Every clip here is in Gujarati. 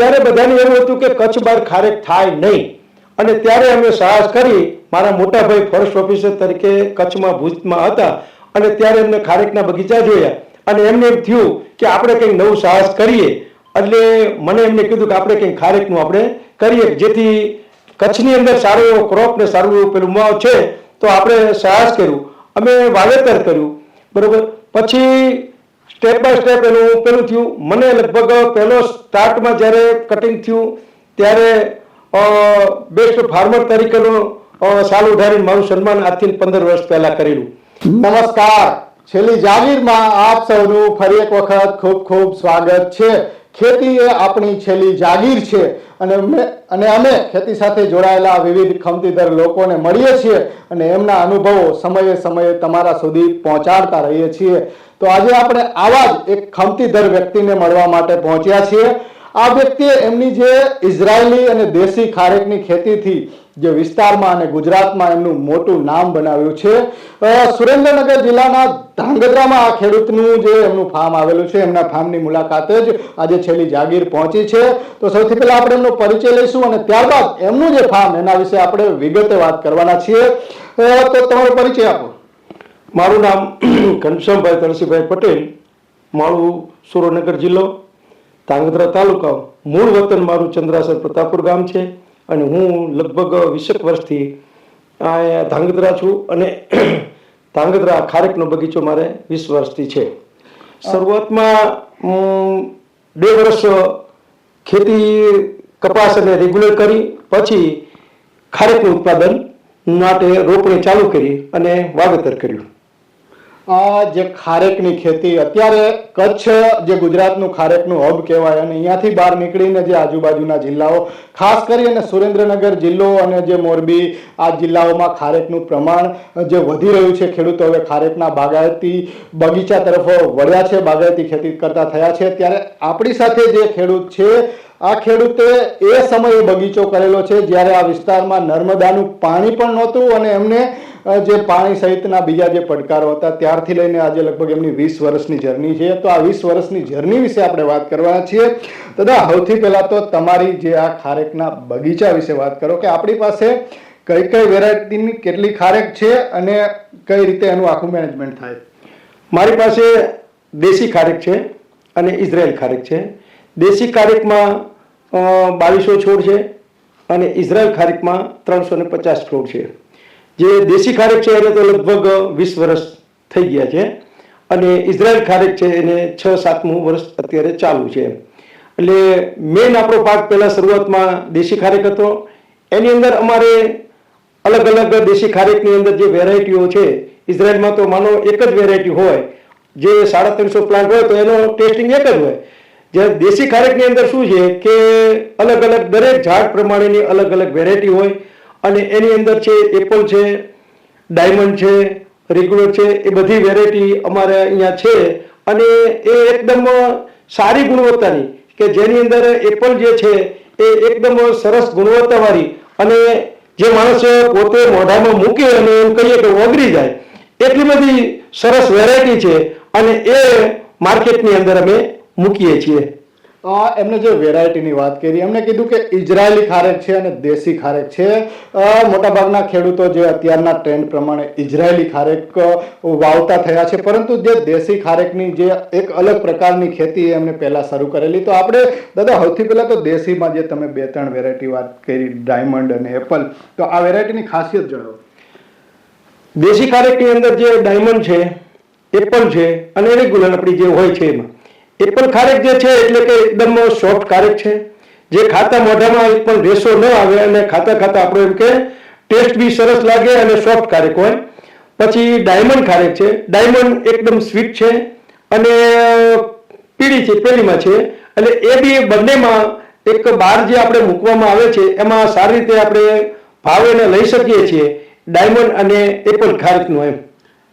ત્યારે બધાને એવું હતું કે કચ્છ બહાર ખારેક થાય નહીં. અને ત્યારે અમે સાહસ કરી, મારા મોટા ભાઈ ફોરેસ્ટ ઓફિસર તરીકે કચ્છમાં ભુજમાં હતા. અને ત્યારે એમને ખારેકના બગીચા જોયા. અને એમને એમ થયું કે આપણે કંઈક નવું સાહસ કરીએ. એટલે મને એમને કીધું કે આપણે કંઈક ખારેકનું આપણે કરીએ. જેથી કચ્છની અંદર સારો એવો ક્રોપ ને સારું એવું પેલું માવ છે, તો આપણે સાહસ કર્યું. અમે વાવેતર કર્યું. બરોબર? પછી સ્ટેપ બાય સ્ટેપ એનું પેલું થયું. મને લગભગ પહેલો સ્ટાર્ટમાં જ્યારે કટિંગ થયું, ત્યારે બેસ્ટ ફાર્મર તરીકેનો સાલ ઉઠાવીને મારું સન્માન આજથી પંદર વર્ષ પહેલા કરેલું. નમસ્કાર. છેલ્લી જાગીરમાં આપ સૌનું ફરી એક વખત ખૂબ ખૂબ સ્વાગત છે. ખેતી એ આપણી છેલ્લી જાગીર છે અને અને અમે ખેતી સાથે જોડાયેલા વિવિધ ખમતીદર લોકોને મળીએ છીએ અને એમના અનુભવો સમયે સમયે તમારા સુધી પહોંચાડતા રહીએ છીએ. તો આજે આપણે આવા જ એક ખમતીદર વ્યક્તિને મળવા માટે પહોંચ્યા છીએ. આ વ્યક્તિએ એમની જે ઇઝરાયલી અને દેશી ખારેકની ખેતીથી જે વિસ્તારમાં અને ગુજરાતમાં એમનું મોટું નામ બનાવ્યું છે. સુરેન્દ્રનગર જિલ્લાના ધાંગધ્રામાં આ ખેડૂતનું જે એમનું ફાર્મ આવેલું છે, એમના ફાર્મની મુલાકાતે જ આજે છેલ્લી જાગીર પહોંચી છે. તો સૌથી પહેલા આપણે એમનો પરિચય લઈશું અને ત્યારબાદ એમનું જે ફાર્મ, એના વિશે આપણે વિગતે વાત કરવાના છીએ. તો તમારો પરિચય આપો. મારું નામ ઘનશ્યામભાઈ તળસીભાઈ પટેલ. મારું સુરેન્દ્રનગર જિલ્લો, ધાંગધ્રા તાલુકા મૂળ વતન મારું ચંદ્રાસર પ્રતાપપુર ગામ છે. અને હું લગભગ વીસેક વર્ષથી અહીંયા ધાંગધ્રા છું અને ધાંગધ્રા ખારેકનો બગીચો મારે વીસ વર્ષથી છે. શરૂઆતમાં બે વર્ષ ખેતી કપાસ અને રેગ્યુલર કરી, પછી ખારેકનું ઉત્પાદન માટે રોપણી ચાલુ કરી અને વાવેતર કર્યું. જે ખારેકની ખેતી, અત્યારે કચ્છ જે ગુજરાતનું ખારેકનું હબ કહેવાય અને અહીંયાથી બહાર નીકળીને જે આજુબાજુના જિલ્લાઓ, ખાસ કરી અને સુરેન્દ્રનગર જિલ્લો અને જે મોરબી, આ જિલ્લાઓમાં ખારેકનું પ્રમાણ જે વધી રહ્યું છે, ખેડૂતો હવે ખારેકના બાગાયતી બગીચા તરફ વળ્યા છે, બાગાયતી ખેતી કરતા થયા છે. ત્યારે આપણી સાથે જે ખેડૂત છે આ ખેડૂતે એ સમયે બગીચો કરેલો છે, જ્યારે આ વિસ્તારમાં નર્મદાનું પાણી પણ નહોતું અને એમને જે પાણી સહિતના બીજા જે પડકારો હતા, ત્યારથી લઈને આજે લગભગ એમની વીસ વર્ષની જર્ની છે. તો આ વીસ વર્ષની જર્ની વિશે આપણે વાત કરવાના છીએ. દાદા સૌથી પહેલા તો તમારી જે આ ખારેકના બગીચા વિશે વાત કરો કે આપણી પાસે કઈ કઈ વેરાયટીની કેટલી ખારેક છે અને કઈ રીતે એનું આખું મેનેજમેન્ટ થાય. મારી પાસે દેશી ખારેક છે અને ઇઝરાયલ ખારેક છે. દેશી ખારેકમાં બાવીસો છોડ છે અને ઇઝરાયલ ખારેકમાં ત્રણસો ને પચાસ છોડ છે. જે દેશી ખારેક છે, એને તો લગભગ વીસ વર્ષ થઈ ગયા છે અને ઇઝરાયલ ખારેક છે, એને છ સાતમું વર્ષ અત્યારે ચાલુ છે. એટલે મેન આપણો પાક પહેલાં શરૂઆતમાં દેશી ખારેક હતો. એની અંદર અમારે અલગ અલગ દેશી ખારેકની અંદર જે વેરાયટીઓ છે, ઇઝરાયલમાં તો માનો એક જ વેરાયટી હોય. જે સાડા ત્રણસો પ્લાન્ટ હોય તો એનો ટેસ્ટિંગ એક જ હોય. જ્યારે દેશી ખારેકની અંદર શું છે કે અલગ અલગ દરેક ઝાડ પ્રમાણેની અલગ અલગ વેરાયટી હોય અને એની અંદર છે એપલ છે ડાયમંડ છે રેગ્યુલર છે, એ બધી વેરાયટી અમારે અહીંયા છે અને એ એકદમ સારી ગુણવત્તાની કે જેની અંદર એપલ જે છે એ એકદમ સરસ ગુણવત્તાવાળી અને જે માણસ પોતે મોઢામાં મૂકે અને એમ કહીએ કે ઓગળી જાય, એટલી બધી સરસ વેરાયટી છે અને એ માર્કેટની અંદર અમે મૂકીએ છીએ. એમને જે વેરાયટીની વાત કરી એમને કીધું કે ઇઝરાયેલી ખારેક છે અને દેશી ખારેક છે. મોટાભાગના ખેડૂતો જે અત્યારના ટ્રેન્ડ પ્રમાણે ઇઝરાયેલી ખારેક વાવતા થયા છે પરંતુ જે દેશી ખારેકની જે એક અલગ પ્રકારની ખેતી એમને પહેલાં શરૂ કરેલી. તો આપણે દાદા સૌથી પહેલાં તો દેશીમાં જે તમે બે ત્રણ વેરાયટી વાત કરી ડાયમંડ અને એપલ તો આ વેરાયટીની ખાસિયત જણાવો. દેશી ખારેકની અંદર જે ડાયમંડ છે એપલ છે અને રેગ્યુલર આપણી જે હોય છે એમાં એપલ ખારેક જે છે એટલે કે એકદમ સોફ્ટ ખારેક છે. જે ખાતા મોઢામાં એક પણ રેસો ન આવે અને ખાતા ખાતા આપણો એમ કે ટેસ્ટ બી સરસ લાગે અને સોફ્ટ ખારેક હોય. પછી ડાયમંડ ખારેક છે. ડાયમંડ એકદમ સ્વીટ છે અને પીળી છે, પેલીમાં છે. એટલે એ બી બંનેમાં એક બાર જે આપણે મૂકવામાં આવે છે એમાં સારી રીતે આપણે ભાવ એને લઈ શકીએ છીએ. ડાયમંડ અને એપલ ખારેકનું એમ.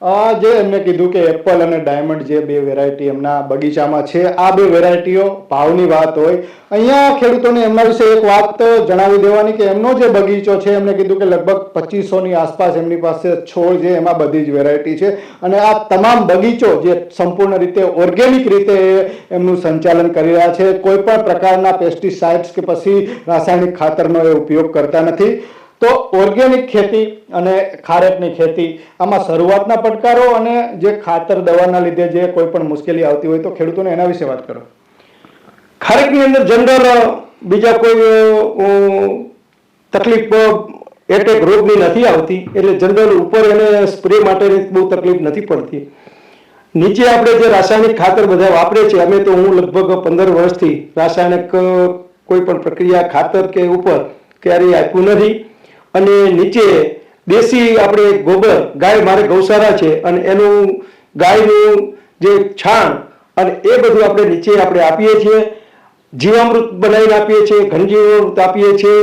જે એમને કીધું કે એપલ અને ડાયમંડ જે બે વેરાયટી એમના બગીચામાં છે, આ બે વેરાયટીઓ ભાવની વાત હોય. અહીંયા ખેડૂતોને એમના વિશે એક વાત જણાવી દેવાની કે એમનો જે બગીચો છે એમને કીધું કે લગભગ પચીસોની આસપાસ એમની પાસે છોડ છે, એમાં બધી જ વેરાયટી છે. અને આ તમામ બગીચો જે સંપૂર્ણ રીતે ઓર્ગેનિક રીતે એમનું સંચાલન કરી રહ્યા છે. કોઈ પણ પ્રકારના પેસ્ટિસાઇડ્સ કે પછી રાસાયણિક ખાતરનો એ ઉપયોગ કરતા નથી. તો ઓર્ગેનિક ખેતી અને ખારેકની ખેતી, આમાં શરૂઆતના પડકારો અને જે ખાતર, દવાના લીધે જે કોઈ પણ મુશ્કેલી આવતી હોય તો ખેડૂતોને એના વિશે વાત કરો. ખારેકની અંદર જનરલ બીજા કોઈ તકલીફ એટેક રોગની નથી આવતી, એટલે જનરલ ઉપર એને સ્પ્રે માટેની બહુ તકલીફ નથી પડતી. નીચે આપણે જે રાસાયણિક ખાતર બધા વાપરે છે અમે તો હું લગભગ પંદર વર્ષથી રાસાયણિક કોઈ પણ પ્રક્રિયા, ખાતર કે ઉપર ક્યારેય આપ્યું નથી. અને નીચે દેશી આપણે ગોબર, ગાય મારે ગૌશાળા છે અને એનું ગાયનું જે છાણ અને એ બધું આપણે નીચે આપણે આપીએ છીએ, જીવામૃત બનાવીને આપીએ છીએ, ઘનજીવામૃત આપીએ છીએ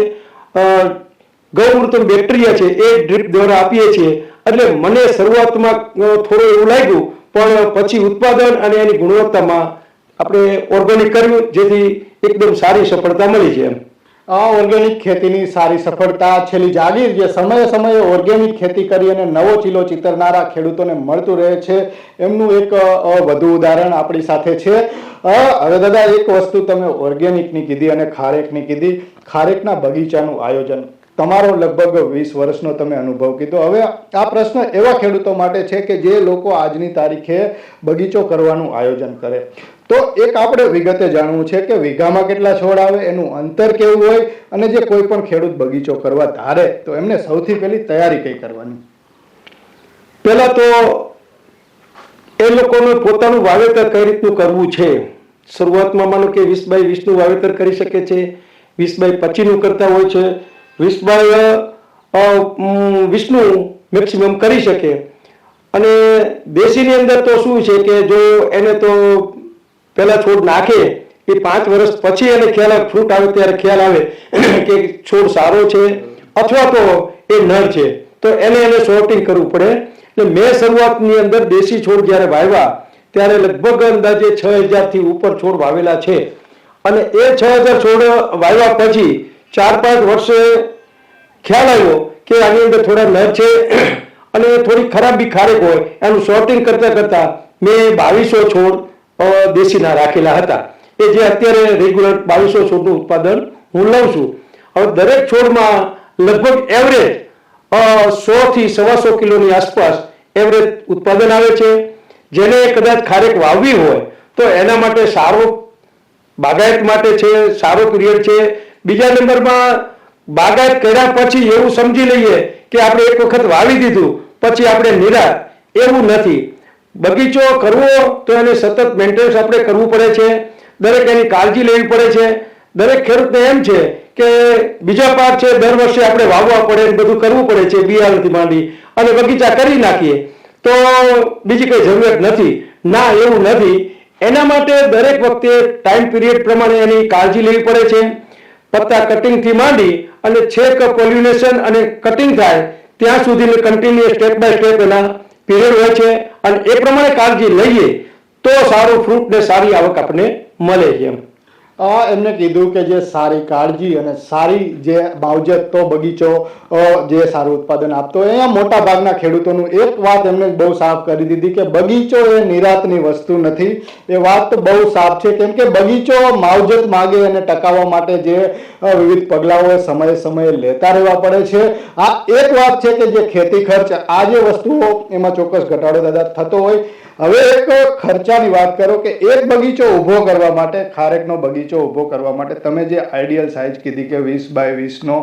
ગૌમૃત બેક્ટેરિયા છે એ ડ્રીપ દ્વારા આપીએ છીએ. એટલે મને શરૂઆતમાં થોડું એવું લાગ્યું, પણ પછી ઉત્પાદન અને એની ગુણવત્તામાં આપણે ઓર્ગેનિક કર્યું, જેથી એકદમ સારી સફળતા મળી છે એમ. ઓર્ગેનિક ખેતીની સારી સફળતા છેલ્લી જાગીર જે સમયે સમયે ઓર્ગેનિક ખેતી કરી અને નવો ચીલો ચિતરનારા ખેડૂતોને મળતું રહે છે, એમનું એક વધુ ઉદાહરણ આપણી સાથે છે. હવે દાદા, એક વસ્તુ તમે ઓર્ગેનિકની કીધી અને ખારેકની કીધી. ખારેકના બગીચાનું આયોજન. તમારો લગભગ વીસ વર્ષનો તમે અનુભવ કીધો. હવે આ પ્રશ્ન એવા ખેડૂતો માટે છે કે જે લોકો આજની તારીખે બગીચો કરવાનું આયોજન કરે. તો એક આપણે વિગતે જાણવું છે કે વીઘામાં કેટલા છોડ આવે, એનું અંતર કેવું હોય, અને જે કોઈ પણ ખેડૂત બગીચો કરવા ધારે, તો એમને સૌથી પહેલી તૈયારી કઈ કરવાની? પહેલા તો એ લોકોનું પોતાનું વાવેતર કઈ રીતનું કરવું છે? શરૂઆતમાં માનો કે વીસ બાય વીસનું વાવેતર કરી શકે છે. વીસ બાય પચીસનું કરતા હોય છે. વીસ બાય વીસનું મેક્સિમમ કરી શકે. અને દેશીની અંદર તો શું છે કે જો એને તો પહેલા છોડ નાખે, એ પાંચ વર્ષ પછી એને ખ્યાલ આવે, ફ્રૂટ આવે ત્યારે ખ્યાલ આવે કે છોડ સારો છે અથવા તો એ નર છે. તો એને એને સોર્ટિંગ કરવું પડે. એટલે મેં શરૂઆતની અંદર દેશી છોડ જ્યારે વાવ્યા, ત્યારે લગભગ અંદાજે છ હજારથી ઉપર છોડ વાવેલા છે. અને એ છ હજાર છોડ વાવ્યા પછી ચાર પાંચ વર્ષે ખ્યાલ આવ્યો કે આની અંદર થોડા નર છે અને થોડી ખરાબ બી ખારેક હોય. એનું સોર્ટિંગ કરતા કરતા મેં બાવીસો છોડ દેશીના રાખેલા હતા. એ જે અત્યારે રેગ્યુલર બાવીસો છોડનું ઉત્પાદન હું લઉં છું. હવે દરેક છોડમાં લગભગ એવરેજ સો થી સવાસો કિલોની આસપાસ એવરેજ ઉત્પાદન આવે છે. જેને કદાચ ખારેક વાવવી હોય તો એના માટે સારો બાગાયત માટે છે, સારો પિરિયડ છે. બીજા નંબરમાં બાગાયત કર્યા પછી એવું સમજી લઈએ કે આપણે એક વખત વાવી દીધું, પછી આપણે નિરાશ. એવું નથી. બગીચો કરવો, તો એને સતત મેન્ટેનન્સ આપણે કરવું પડે છે. દરેક એની કાળજી લેવી પડે છે. દરેક ખેડૂતને એમ છે કે બીજા પાક છે, દર વર્ષે આપણે વાવવા પડે બધું કરવું પડે છે, બિયારણથી માંડી અને બગીચા કરી નાખીએ. તો બીજી કઈ જરૂરિયાત નથી. ના, એવું નથી. એના માટે દરેક વખતે ટાઈમ પીરિયડ પ્રમાણે એની કાળજી લેવી પડે છે. પત્તા કટિંગથી માંડી અને છેક પોલ્યુનેશન અને કટિંગ થાય, ત્યાં સુધી કન્ટિન્યુઅસ સ્ટેપ બાય સ્ટેપ એના પીરિયડ હોય છે અને એ પ્રમાણે કાળજી લઈએ તો સારું ફ્રૂટ ને સારી આવક આપણને મળે છે એમ. એમને કીધું કે જે સારી કાળજી અને સારી જે માવજત તો બગીચો જે સારું ઉત્પાદન આપતો હોય, અહીંયા મોટા ભાગના ખેડૂતોનું એક વાત એમને બહુ સાફ કરી દીધી કે બગીચો એ નિરાતની વસ્તુ નથી. એ વાત બહુ સાફ છે, કેમ કે બગીચો માવજત માગે અને ટકાવવા માટે જે વિવિધ પગલાઓ સમયે સમયે લેતા રહેવા પડે છે. આ એક વાત છે કે જે ખેતી ખર્ચ આ જે વસ્તુઓ એમાં ચોક્કસ ઘટાડો દાદા થતો હોય હવે એક ખર્ચાની વાત કરો કે એક બગીચો ઊભો કરવા માટે, ખારેકનો બગીચો ઊભો કરવા માટે તમે જે આઈડિયલ સાઇઝ કીધી કે વીસ બાય વીસનો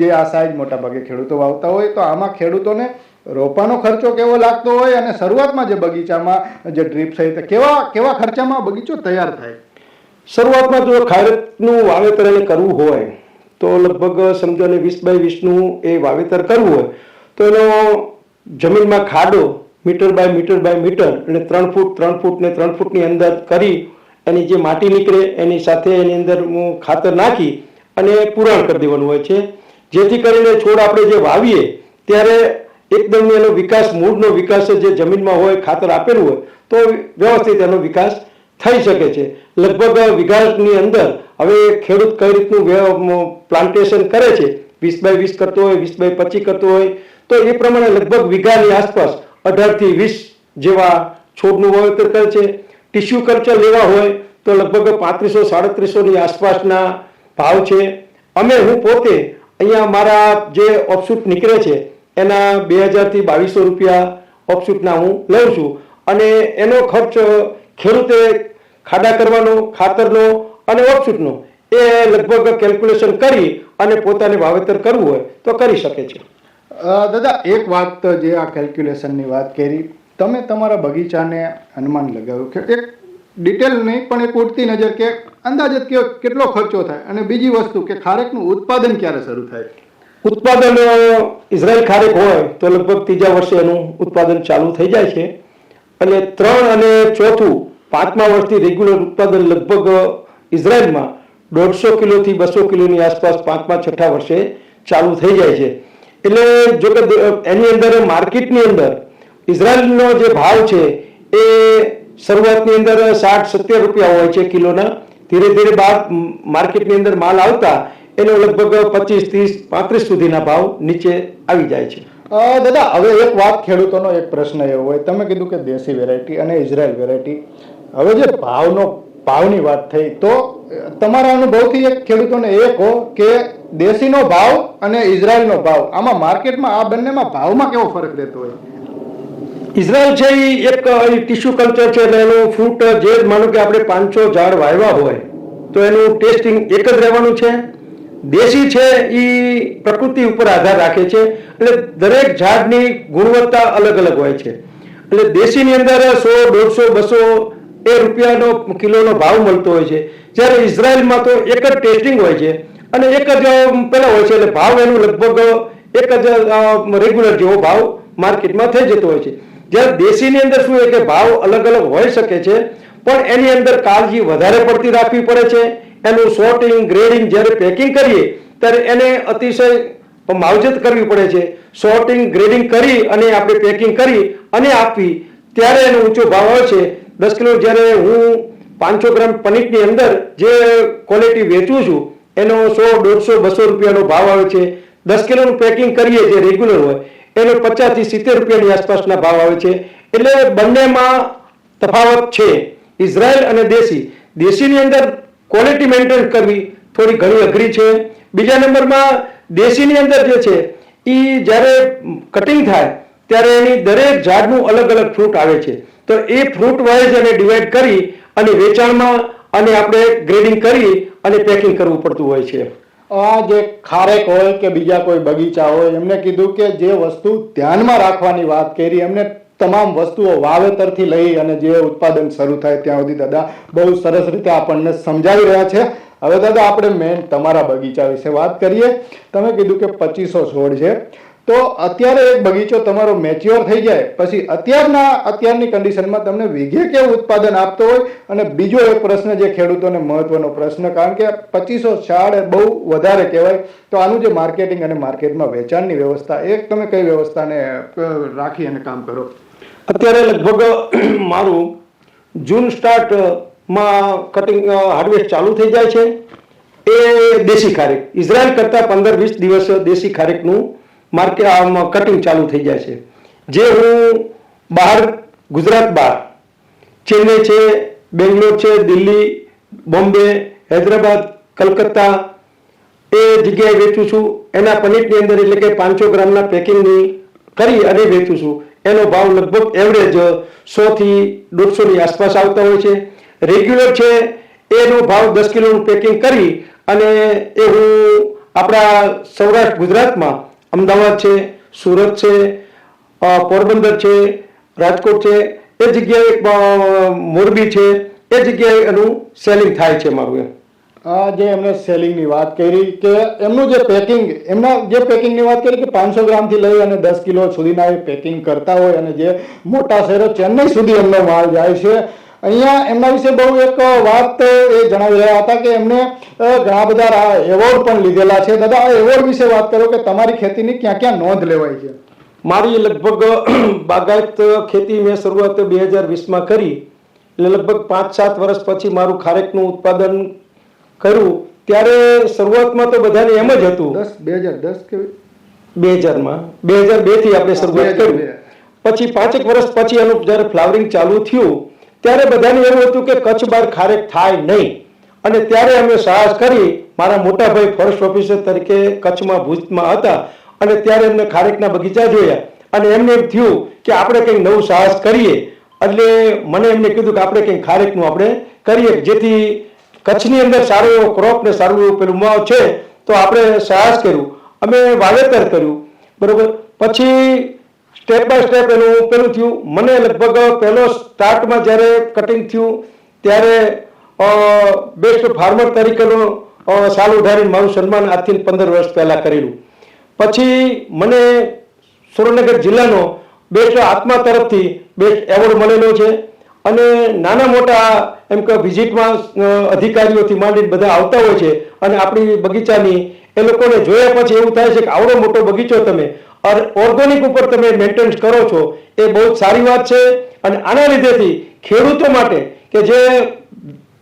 જે આ સાઇઝ મોટા ભાગે ખેડૂતો વાવતા હોય, તો આમાં ખેડૂતોને રોપાનો ખર્ચો કેવો લાગતો હોય અને શરૂઆતમાં જે બગીચામાં જે ડ્રીપ સહિત કેવા કેવા ખર્ચામાં બગીચો તૈયાર થાય? શરૂઆતમાં જો ખારેકનું વાવેતર એને કરવું હોય, તો લગભગ સમજો ને વીસ બાય વીસનું એ વાવેતર કરવું હોય, તો એનો જમીનમાં ખાડો metre by metre by metre અને ત્રણ ફૂટ ત્રણ ફૂટ ને ત્રણ ફૂટની અંદર કરી એની જે માટી નીકળે એની સાથે એની અંદર હું ખાતર નાખી અને પુરાણ કરી દેવાનું હોય છે. જેથી કરીને છોડ આપણે જે વાવીએ ત્યારે એકદમ એનો વિકાસ, મૂળનો વિકાસ જે જમીનમાં હોય, ખાતર આપેલું હોય, તો વ્યવસ્થિત એનો વિકાસ થઈ શકે છે. લગભગ વિઘાની અંદર હવે ખેડૂત કઈ રીતનું પ્લાન્ટેશન કરે છે? વીસ બાય વીસ કરતો હોય, વીસ બાય પચીસ કરતો હોય, તો એ પ્રમાણે લગભગ વીઘાની આસપાસ અઢારથી વીસ જેવા છોડનું વાવેતર કરે છે. ટિશ્યુ કલ્ચર લેવા હોય તો લગભગ પાંત્રીસો, સાડત્રીસોની આસપાસના ભાવ છે. અમે હું પોતે અહીંયા મારા જે ઓફશૂટ નીકળે છે, એના બે હજારથી બાવીસો રૂપિયા ઓફશૂટના હું લઉં છું. અને એનો ખર્ચ ખેડૂતે ખાડા કરવાનો, ખાતરનો અને ઓફશૂટનો એ લગભગ કેલ્ક્યુલેશન કરી અને પોતાને વાવેતર કરવું હોય તો કરી શકે છે. દાદા, એક વાત જે આ કેલ્ક્યુલેશનની વાત કરી. તમે તમારા બગીચાને અનુમાન લગાવ્યું કે એક ડિટેલ નહીં, પણ એક ઉડતી નજર કે અંદાજત કે કેટલો ખર્ચો થાય અને બીજી વસ્તુ કે ખારેકનું ઉત્પાદન ક્યારે શરૂ થાય? ઉત્પાદન ઇઝરાયલ ખારેક હોય તો લગભગ ત્રીજા વર્ષે એનું ઉત્પાદન ચાલુ થઈ જાય છે. અને ત્રણ અને ચોથું, પાંચમા વર્ષથી રેગ્યુલર ઉત્પાદન લગભગ ઇઝરાયલમાં દોઢસો કિલોથી બસો કિલોની આસપાસ પાંચમા છઠ્ઠા વર્ષે ચાલુ થઈ જાય છે. એટલે જો કે એની અંદર, માર્કેટની અંદર, ઇઝરાયલનો જે ભાવ છે, એ શરૂઆતની અંદર સાઠ સત્તર રૂપિયા હોય છે કિલોના. ધીરે ધીરે બાદ માર્કેટની અંદર માલ આવતા, એનો લગભગ પચીસ, ત્રીસ, પાંત્રીસ સુધીના ભાવ નીચે આવી જાય છે. દાદા, હવે એક વાત ખેડૂતોનો એક પ્રશ્ન એવો હોય. તમે કીધું કે દેશી વેરાયટી અને ઇઝરાયલ વેરાયટી હવે જે ભાવનો ભાવની વાત થઈ, તો તમારા અનુભવથી એક ખેડૂતોને એ કહો કે દેશીનો ભાવ અને ઇઝરાયલનો ભાવ. આમાં માર્કેટમાં આ બંનેમાં ભાવમાં કેવો ફરક રહેતો હોય? ઇઝરાયલ છે એ એક ટીશ્યુ કલ્ચર છે, એટલે એનું જે માનો કે આપણે પાંચસો ઝાડ વાવ્યા હોય, તો એનું ટેસ્ટિંગ એક જ રહેવાનું છે. દેશી છે એ પ્રકૃતિ ઉપર આધાર રાખે છે, એટલે દરેક ઝાડની ગુણવત્તા અલગ અલગ હોય છે. એટલે દેશીની અંદર સો, દોઢસો, બસો એ રૂપિયાનો કિલોનો ભાવ મળતો હોય છે. જ્યારે ઇઝરાયલમાં તો એક જ ટેસ્ટિંગ હોય છે અને એક જ પેલા હોય છે એટલે ભાવ એનું લગભગ એક જ રેગ્યુલર જેવો ભાવ માર્કેટમાં થઈ જતો હોય છે. જ્યારે દેશીની અંદર શું હોય કે ભાવ અલગ અલગ હોઈ શકે છે, પણ એની અંદર કાળજી વધારે પડતી રાખવી પડે છે. એનું સોર્ટિંગ ગ્રેડિંગ જ્યારે પેકિંગ કરીએ, ત્યારે એને અતિશય માવજત કરવી પડે છે. સોર્ટિંગ ગ્રેડિંગ કરી અને આપણે પેકિંગ કરી અને આપવી. ત્યારે એનો ઊંચો ભાવ આવે છે. દસ કિલો જ્યારે હું પાંચસો ગ્રામ પનીરની અંદર જે ક્વોલિટી વેચું છું, એનો સો, દોઢસો, બસો રૂપિયાનો ભાવ આવે છે. દસ કિલોનું પેકિંગ કરીએ જે રેગ્યુલર હોય, એનો પચાસથી સિત્તેર રૂપિયાની આસપાસના ભાવ આવે છે. એટલે બંનેમાં તફાવત છે. ઇઝરાયલ અને દેશી. દેશીની અંદર ક્વોલિટી મેન્ટેન કરવી થોડી ઘણી અઘરી છે. બીજા નંબરમાં દેશીની અંદર જે છે એ જ્યારે કટિંગ થાય ત્યારે એની દરેક ઝાડનું અલગ અલગ ફ્રૂટ આવે છે. તો એ ફ્રૂટ વાઇઝ એને ડિવાઈડ કરી અને વેચાણમાં અને આપણે ગ્રેડિંગ કરી અને પેકિંગ કરવું પડતું હોય છે. આ જે ખારેક હોય કે બીજા કોઈ બગીચા હોય, એમને કીધું કે જે વસ્તુ ધ્યાનમાં રાખવાની વાત કરી, એમને તમામ વસ્તુઓ વાવેતરથી લઈ અને જે ઉત્પાદન શરૂ થાય ત્યાં સુધી દાદા, બહુ સરસ રીતે આપણને સમજાવી રહ્યા છે. હવે દાદા, આપણે મેન તમારા બગીચા વિશે વાત કરીએ. તમે કીધું કે પચીસો છોડ છે. તો અત્યારે એક બગીચો તમારો મેચ્યોર થઈ જાય, પછી અત્યારના, અત્યારની કન્ડિશનમાં તમને વીઘે કેવું ઉત્પાદન આપતો હોય? અને બીજો એક પ્રશ્ન જે ખેડૂતોને મહત્વનો પ્રશ્ન, કારણ કે પચીસો છાડ બહુ વધારે કહેવાય. તો આનું જે માર્કેટિંગ અને માર્કેટમાં વેચાણની વ્યવસ્થા એ તમે કઈ વ્યવસ્થાને રાખી અને કામ કરો? અત્યારે લગભગ મારું જૂન સ્ટાર્ટમાં કટિંગ હાર્વેસ્ટ ચાલુ થઈ જાય છે. એ દેશી ખારેક. ઇઝરાયલ કરતાં પંદર વીસ દિવસ દેશી ખારેકનું માર્કેટ આમ કટિંગ ચાલુ થઈ જાય છે. જે હું બહાર, ગુજરાત બહાર, ચેન્નઈ છે, બેંગ્લોર છે, દિલ્હી, બોમ્બે, હૈદરાબાદ, કલકત્તા, એ જગ્યાએ વેચું છું. એના પનીરની અંદર એટલે કે પાંચસો ગ્રામના પેકિંગની કરી અને વેચું છું. એનો ભાવ લગભગ એવરેજ સોથી દોઢસોની આસપાસ આવતા હોય છે. રેગ્યુલર છે, એનો ભાવ દસ કિલોનું પેકિંગ કરી અને એ હું આપણા સૌરાષ્ટ્ર, ગુજરાતમાં અમદાવાદ છે, સુરત છે પોરબંદર છે, રાજકોટ છે, એ જગ્યાએ મોરબી છે, એ જગ્યાએ એનું સેલિંગ થાય છે મારું એમ. આ જે એમને સેલિંગની વાત કરી કે એમનું જે પેકિંગ એમના જે પેકિંગની વાત કરી કે પાંચસો ગ્રામથી લઈ અને દસ કિલો સુધીના એ પેકિંગ કરતા હોય અને જે મોટા શહેરો ચેન્નઈ સુધી એમનો માલ જાય છે અહીંયા એમના વિશે બહુ એક વાત એ જણાવી રહ્યા હતા કે એમને ઘણા બધા એવોર્ડ પણ લીધેલા છે. દાદા આ એવોર્ડ વિશે વાત કરો કે તમારી ખેતીની ક્યાં ક્યાં નોંધ લેવાય છે? મારી લગભગ બાગાયત ખેતી મેં શરૂઆત બે હજાર વીસમાં કરી. એટલે લગભગ પાંચ સાત વર્ષ પછી મારું ખારેકનું ઉત્પાદન કર્યું. ત્યારે શરૂઆતમાં તો બધાને એમ જ હતું. દસ બે હજાર દસ કે બે હજારમાં. બે હજાર બેથી આપણે શરૂઆત કર્યું. કરી પછી પાંચેક વર્ષ પછી એનું જ્યારે ફ્લાવરિંગ ચાલુ થયું ત્યારે બધાને એવું હતું કે કચ્છ બહાર ખારેક થાય નહીં. અને ત્યારે અમે સાહસ કરી, મારા મોટાભાઈ ફોરેસ્ટ ઓફિસર તરીકે કચ્છમાં ભુજમાં હતા. અને ત્યારે એમને ખારેકના બગીચા જોયા. અને એમને એમ થયું કે આપણે કંઈક નવું સાહસ કરીએ. એટલે મને એમને કીધું કે આપણે કંઈક ખારેકનું આપણે કરીએ. જેથી કચ્છની અંદર સારો એવો ક્રોપ ને સારું એવું પેલું માવ છે, તો આપણે સાહસ કર્યું. અમે વાવેતર કર્યું. બરોબર? પછી સ્ટેપ બાય સ્ટેપ એનું પેલું થયું. મને લગભગ પહેલો સ્ટાર્ટમાં જ્યારે કટિંગ થયું, ત્યારે બેસ્ટ ફાર્મર તરીકેનો સાલ ઉઠાડીને મારું સન્માન આજથી પંદર વર્ષ પહેલાં કરેલું. પછી મને સુરેન્દ્રનગર જિલ્લાનો બેસ્ટ આત્મા તરફથી બેસ્ટ એવોર્ડ મળેલો છે અને નાના મોટા એમ કે વિઝિટમાં અધિકારીઓથી માંડીને બધા આવતા હોય છે અને આપણી બગીચાની એ લોકોને જોયા પછી એવું થાય છે કે આવડો મોટો બગીચો તમે. ઓર્ગેનિક ઉપર તમે મેન્ટેન કરો છો, એ બહુ જ સારી વાત છે. અને આના લીધેથી ખેડૂતો માટે કે જે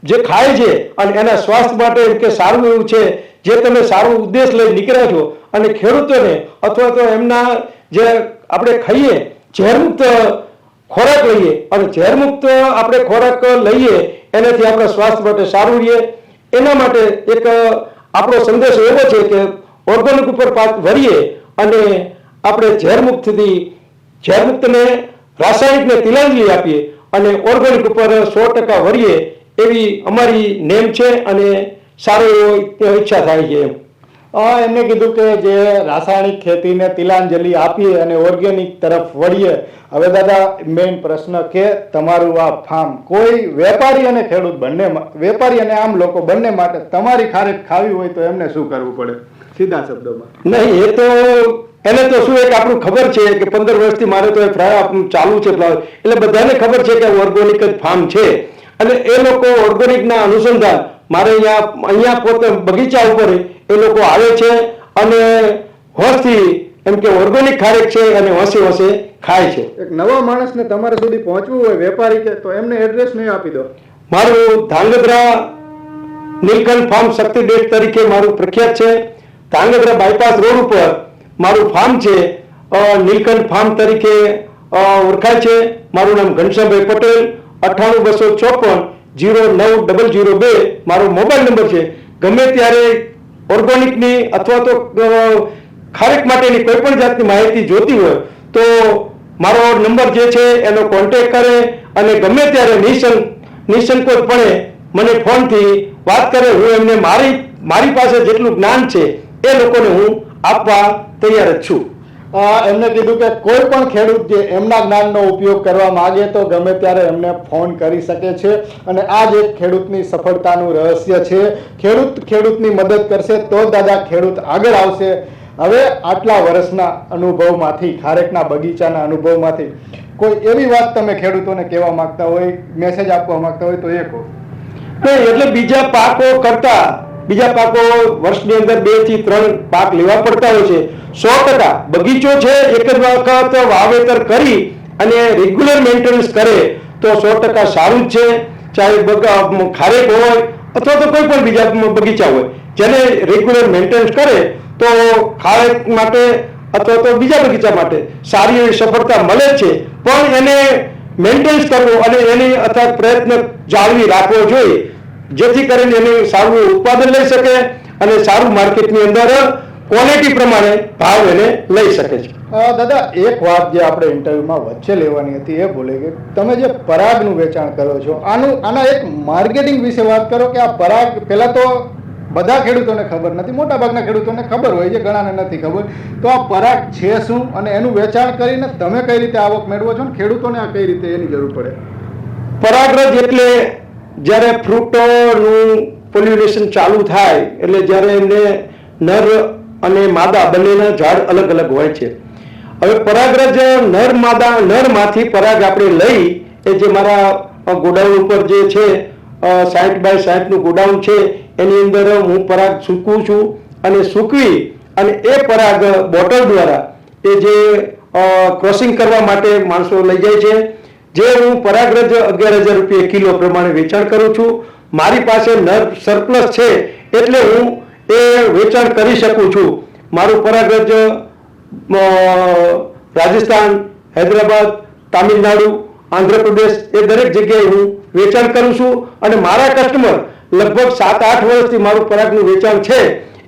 જે ખાય છે અને એના સ્વાસ્થ્ય માટે કે સારું એવું છે, જે તમે સારો ઉદ્દેશ લઈ નીકળ્યા છો અને ખેડૂતોને અથવા તો એમના જે આપણે ખાઈએ, ઝેરમુક્ત ખોરાક લઈએ અને ઝેરમુક્ત આપણે ખોરાક લઈએ, એનાથી આપણા સ્વાસ્થ્ય માટે સારું રહીએ એના માટે એક આપણો સંદેશ એવો છે કે ઓર્ગેનિક ઉપર પાક વરીએ અને આપણે ઝેરમુક્તથી, ઝેરમુક્તને રાસાયણિકને તિલાંજલિ આપીએ અને ઓર્ગેનિક ઉપર સો ટકા વળીએ એવી અમારી નેમ છે અને સારો એવો ઈચ્છા થાય છે એમ. એમને કીધું કે જે રાસાયણિક ખેતીને તિલાંજલિ આપીએ અને ઓર્ગેનિક તરફ વળીએ. હવે દાદા મેઇન પ્રશ્ન કે તમારું આ ફાર્મ કોઈ વેપારી અને ખેડૂત બંને વેપારી અને આમ લોકો બંને માટે તમારી ખારેક ખાવી હોય તો એમને શું કરવું પડે? સીધા શબ્દોમાં. નહીં એ તો એને તો શું એક આપણું ખબર છે કે પંદર વર્ષથી મારે તો એ ચાલુ છે એટલે બધાને ખબર છે કે ઓર્ગોનિક જ ફાર્મ છે. અને એ લોકો ઓર્ગોનિકના અનુસંધાન મારે અહીંયા અહીંયા પોતે બગીચા ઉપર એ લોકો આવે છે અને હોરથી એમ કે ઓર્ગેનિક ખારેક છે અને હોસી હોશે ખાય છે. એક નવા માણસને તમારા સુધી પહોંચવું હોય વેપારી કે તો એમને એડ્રેસ નહીં આપી દો. મારું ધાંગધ્રા નીલકંઠ ફાર્મ શક્તિ ડેટ તરીકે મારું પ્રખ્યાત છે. ધાંગધ્રા બાયપાસ રોડ ઉપર મારું ફાર્મ છે નીલકંઠ ફાર્મ તરીકે ઓળખાય છે. મારું નામ ઘનશ્યામભાઈ પટેલ, અઠ્ઠાણું બસો ચોપન જીરો નવ ડબલ જીરો બે મારો મોબાઈલ નંબર છે. ગમે ત્યારે ઓર્ગોનિકની અથવા તો ખારેક માટેની કોઈ પણ જાતની માહિતી જોતી હોય, તો મારો નંબર જે છે, એનો કોન્ટેક કરે અને ગમે ત્યારે નિઃસંક નિઃસંકોચપણે મને ફોનથી વાત કરે, હું એમને મારી મારી પાસે જેટલું જ્ઞાન છે એ લોકોને હું આપવા તૈયાર જ છું. એમને કીધું કે કોઈ પણ ખેડૂત જે એમના જ્ઞાનનો ઉપયોગ કરવા માંગે તો ગમે ત્યારે એમને ફોન કરી શકે છે. અને આ જ એક ખેડૂતની સફળતાનું રહસ્ય છે. ખેડૂત ખેડૂતની મદદ કરશે તો દાદા ખેડૂત આગળ આવશે. હવે આટલા વર્ષના અનુભવમાંથી ખારેકના બગીચાના અનુભવમાંથી કોઈ એવી વાત તમે ખેડૂતોને કહેવા માંગતા હોય મેસેજ આપવા માંગતા હોય તો એ કહો. એટલે બીજા પાકો કરતા બીજા પાકો વર્ષની અંદર બેથી ત્રણ પાક લેવા પડતા હોય છે. સો ટકા બગીચો છે, એક જ વખત વાવેતર કરી અને રેગ્યુલર મેન્ટેનન્સ કરે તો સો ટકા સારું જ છે. ચાહે ખારેક હોય અથવા તો કોઈ પણ બીજા બગીચા હોય. જેને રેગ્યુલર મેન્ટેનન્સ કરે તો ખારેક માટે અથવા તો બીજા બગીચા માટે સારી એવી સફળતા મળે છે. પણ એને મેન્ટેનન્સ કરવું અને એની અથવા પ્રયત્ન જાળવી રાખવો જોઈએ. જેથી કરીને એનું સારું ઉત્પાદન લઈ શકે અને સારું માર્કેટની અંદર ક્વોલિટી પ્રમાણે ભાવ એને લઈ શકે છે. દાદા એક વાત જે આપણે ઇન્ટરવ્યુમાં વચ્ચે લેવાની હતી એ બોલે કે તમે જે પરાગનું વેચાણ કરો છો આનું આના એક માર્કેટિંગ વિશે વાત કરો કે આ પરાગ પહેલાં તો બધા ખેડૂતોને ખબર નથી મોટા ભાગના ખેડૂતોને ખબર હોય છે ઘણાને નથી ખબર. તો આ પરાગ છે શું અને એનું વેચાણ કરીને તમે કઈ રીતે આવક મેળવો છો ને ખેડૂતોને આ કઈ રીતે એની જરૂર પડે? પરાગરજ એટલે જ્યારે ફ્રૂટોનું પોલ્યુનેશન ચાલુ થાય, એટલે જ્યારે એમને નર અને માદા બંનેના ઝાડ અલગ અલગ હોય છે. હવે પરાગરજ નર માદા, નરમાંથી પરાગ આપણે લઈ, એ જે મારા ગોડાઉન ઉપર જે છે સાઠ બાય સાઠનું ગોડાઉન છે, એની અંદર હું પરાગ સૂકવું છું અને સૂકવી અને એ પરાગ બોટલ દ્વારા એ જે ક્રોસિંગ કરવા માટે માણસો લઈ જાય છે. જે હું પરાગરજ અગિયાર હજાર રૂપિયા કિલો પ્રમાણે વેચાણ કરું છું, મારી પાસે નર સરપ્લસ છે એટલે હું એ વેચાણ કરી શકું છું. મારું પરાગરજ રાજસ્થાન, હૈદરાબાદ, તામિલનાડુ, આંધ્રપ્રદેશ એ દરેક જગ્યાએ હું વેચાણ કરું છું અને મારા કસ્ટમર લગભગ સાત આઠ વર્ષથી મારું પરાગનું વેચાણ છે.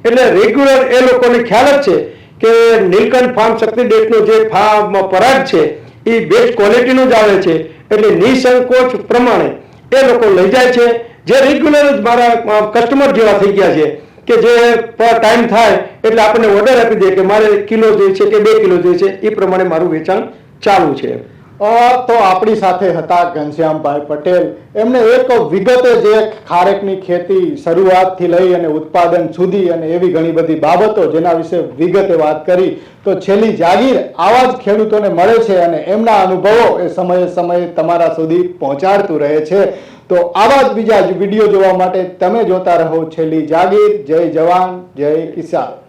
એટલે રેગ્યુલર એ લોકોને ખ્યાલ જ છે કે નીલકંઠ ફાર્મ શક્તિ ડેટનો જે ફાર્મ પરાગ છે એ બેસ્ટ ક્વોલિટીનો જ આવે છે. એટલે નિસંકોચ પ્રમાણે એ લોકો લઈ જાય છે. જે રેગ્યુલર જ મારા કસ્ટમર જેવા થઈ ગયા છે કે જે ટાઈમ થાય એટલે આપણને ઓર્ડર આપી દે કે મારે કિલો જોઈએ છે કે બે કિલો જોઈએ છે એ પ્રમાણે મારું વેચાણ ચાલુ છે. તો આપણી સાથે હતા ઘનશ્યામભાઈ પટેલ. એમને એક વિગતે જે ખારેકની ખેતી શરૂઆતથી લઈ અને ઉત્પાદન સુધી અને એવી ઘણી બધી બાબતો જેના વિશે વિગતે વાત કરી. તો છેલ્લી જાગીર આવા જ ખેડૂતોને મળે છે અને એમના અનુભવો એ સમયે સમયે તમારા સુધી પહોંચાડતું રહે છે. તો આવા જ બીજા જ વીડિયો જોવા માટે તમે જોતા રહો છેલ્લી જાગીર. જય જવાન, જય કિસાન.